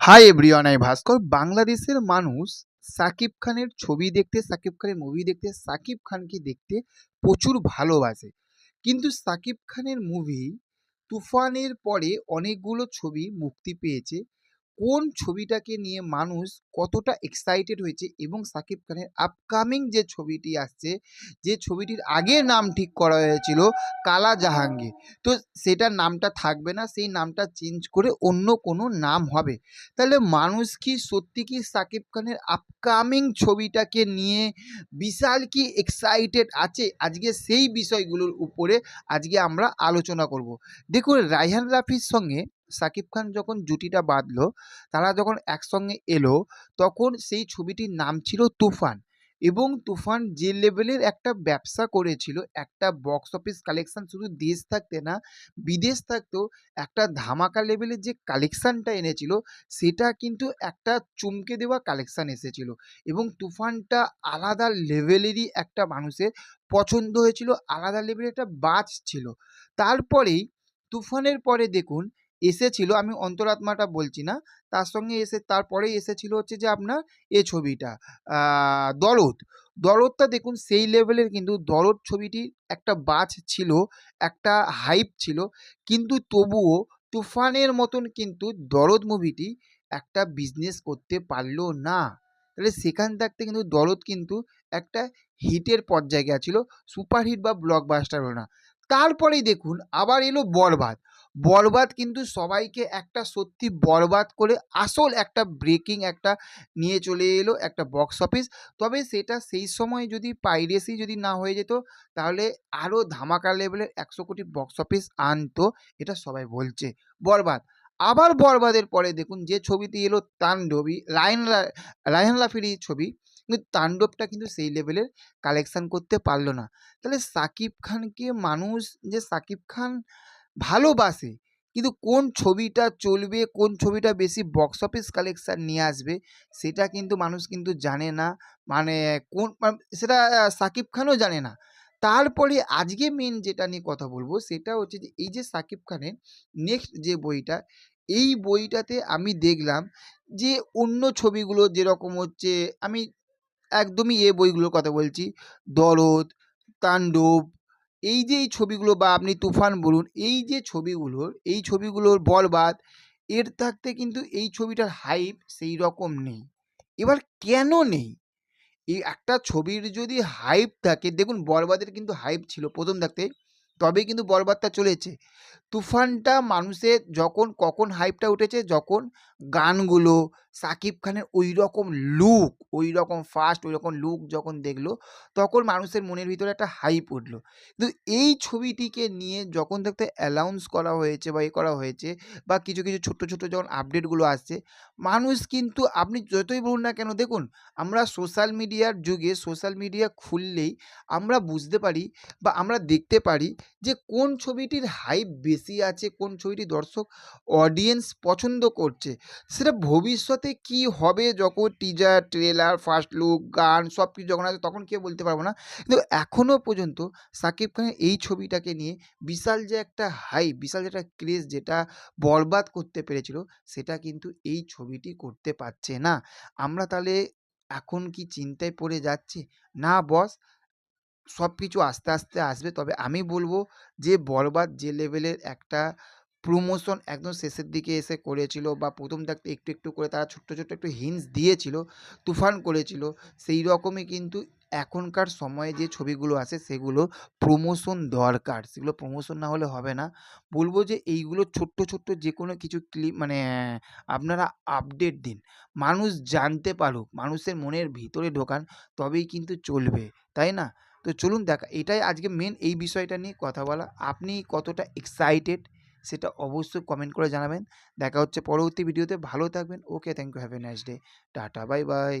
Hi everyone I ভাস্কর বাংলাদেশের মানুষ সাকিব খানের ছবি দেখতে, সাকিব খানের মুভি দেখতে, সাকিব খানকে দেখতে প্রচুর ভালোবাসে। কিন্তু সাকিব খানের মুভি তুফানের পরে অনেকগুলো ছবি মুক্তি পেয়েছে। কোন ছবিটাকে নিয়ে মানুষ কতটা এক্সাইটেড হয়েছে এবং সাকিব খানের আপকামিং যে ছবিটি আসছে, যে ছবিটির আগে নাম ঠিক করা হয়েছিল কালা জাহাঙ্গীর। তো সেটার নামটা থাকবে না, সেই নামটা চেঞ্জ করে অন্য কোনো নাম হবে। তাহলে মানুষ কি সত্যি কি সাকিব খানের আপকামিং ছবিটাকে নিয়ে বিশাল কি এক্সাইটেড আছে? আজকে সেই বিষয়গুলোর উপরে আজকে আমরা আলোচনা করব। দেখুন, রায়হান রাফির সঙ্গে সাকিব খান যখন জুটিটা বাঁধলো, তারা যখন একসঙ্গে এলো, তখন সেই ছবিটির নাম ছিল তুফান। এবং তুফান যে লেভেলের একটা ব্যবসা করেছিল, একটা বক্স অফিস কালেকশান শুধু দেশ থাকতে না, বিদেশ থাকতেও একটা ধামাকা লেভেলের যে কালেকশানটা এনেছিল, সেটা কিন্তু একটা চমকে দেওয়া কালেকশান এসেছিল। এবং তুফানটা আলাদা লেভেলেরই একটা মানুষের পছন্দ হয়েছিল, আলাদা লেভেলের একটা বাজ ছিল। তারপরেই, তুফানের পরে দেখুন এসেছিল, আমি অন্তরাত্মাটা বলছি না, তার সঙ্গে এসে তারপরেই এসেছিল হচ্ছে যে আপনার এ ছবিটা দরদ। দরদটা দেখুন, সেই লেভেলের কিন্তু দরদ ছবিটির একটা বাজ ছিল, একটা হাইপ ছিল, কিন্তু তবুও তুফানের মতন কিন্তু দরদ মুভিটি একটা বিজনেস করতে পারল না। তাহলে সেখান থাকতে কিন্তু দরদ কিন্তু একটা হিটের পর্যায়ে গেছিল সুপারহিট বা ব্লকবাস্টার হলো না। তারপরেই দেখুন, আবার এলো বরবাদ। বরবাদ কিন্তু সবাইকে একটা সত্যি বরবাদ করে আসল একটা ব্রেকিং একটা নিয়ে চলে এলো একটা বক্স অফিস তবে সেটা সেই সময় যদি পাইরেসি যদি না হয়ে যেত, তাহলে আরও ধামাকা লেভেলের একশো কোটি বক্স অফিস আনতো, এটা সবাই বলছে। বরবাদ। আবার বরবাদের পরে দেখুন যে ছবিটি এলো তাণ্ডবী লাইন রায়হান লাফিরি ছবি। কিন্তু তাণ্ডবটা কিন্তু সেই লেভেলের কালেকশান করতে পারল না। তাহলে সাকিব খানকে মানুষ, যে সাকিব খান ভালোবাসে। কিন্তু কোন ছবিটা চলবে, কোন ছবিটা বেশি বক্স অফিস কালেকশান নিয়ে আসবে, সেটা কিন্তু মানুষ কিন্তু জানে না। মানে কোন সেটা সাকিব খানও জানে না। তারপরে আজকে মেন যেটা নিয়ে কথা বলব, সেটা হচ্ছে যে, এই যে সাকিব খানের নেক্সট যে বইটা, এই বইটাতে আমি দেখলাম যে, অন্য ছবিগুলো যেরকম হচ্ছে, আমি একদমই এ বইগুলোর কথা বলছি। দরদ, তাণ্ডব এই যে এই ছবিগুলো বা আপনি তুফান বলুন, এই যে ছবিগুলোর, এই ছবিগুলোর বরবাদ, এর থাকতে কিন্তু এই ছবিটার হাইপ সেই রকম নেই। এবার কেন নেই? এই একটা ছবির যদি হাইপ থাকে, দেখুন বরবাদের কিন্তু হাইপ ছিল প্রথম থাকতে, তবেই কিন্তু বরবাদটা চলেছে। তুফানটা মানুষের যখন কখন হাইপটা উঠেছে, যখন গানগুলো সাকিব খানের ওই রকম লুক ওই রকম ফাস্ট ওই রকম লুক যখন দেখল, তখন মানুষের মনের ভিতরে একটা হাইপ উঠল। কিন্তু এই ছবিটিকে নিয়ে যখন দেখতে অ্যালাউন্স করা হয়েছে বা এ করা হয়েছে বা কিছু কিছু ছোট্ট ছোট্ট যখন আপডেটগুলো আসছে, মানুষ কিন্তু আপনি যতই বলুন না কেন, দেখুন আমরা সোশ্যাল মিডিয়ার যুগে সোশ্যাল মিডিয়া খুললেই আমরা বুঝতে পারি বা আমরা দেখতে পারি যে কোন ছবিটির হাইপ বেশি আছে, কোন ছবিটি দর্শক অডিয়েন্স পছন্দ করছে। সেটা ভবিষ্যতে কি হবে যখন টিজার ট্রেলার ফার্স্ট লুক গান সব কিছু যখন আছে তখন কেউ বলতে পারব না। কিন্তু এখনও পর্যন্ত সাকিব খানের এই ছবিটাকে নিয়ে বিশাল যে একটা হাই বিশাল যে একটা ক্রেজ যেটা বরবাদ করতে পেরেছিল, সেটা কিন্তু এই ছবিটি করতে পারছে না। আমরা তাহলে এখন কি চিন্তায় পড়ে যাচ্ছি? না বস সব কিছু আস্তে আস্তে আসবে। তবে আমি বলব যে বরবাদ যে লেভেলের একটা প্রমোশন একদম শেষের দিকে এসে করেছিল বা প্রথম থাকতে একটু একটু করে তারা ছোট্ট ছোট্ট একটু হিন্টস দিয়েছিল, তুফান করেছিল, সেই রকমই কিন্তু এখনকার সময়ে যে ছবিগুলো আসে সেগুলো প্রমোশন দরকার। সেগুলো প্রমোশন না হলে হবে না। বলব যে এইগুলো ছোট্ট ছোট্ট যে কোনো কিছু ক্লিপ মানে আপনারা আপডেট দিন। মানুষ জানতে পারুক, মানুষের মনের ভিতরে ঢোকান, তবেই কিন্তু চলবে, তাই না? তো চলুন দেখা, এটাই আজকে মেন এই বিষয়টা নিয়ে কথা বলা। আপনি কতটা এক্সাইটেড সেটা অবশ্যই কমেন্ট করে জানাবেন। দেখা হচ্ছে পরবর্তী ভিডিওতে ভালো থাকবেন। Okay thank you have a nice day tata bye bye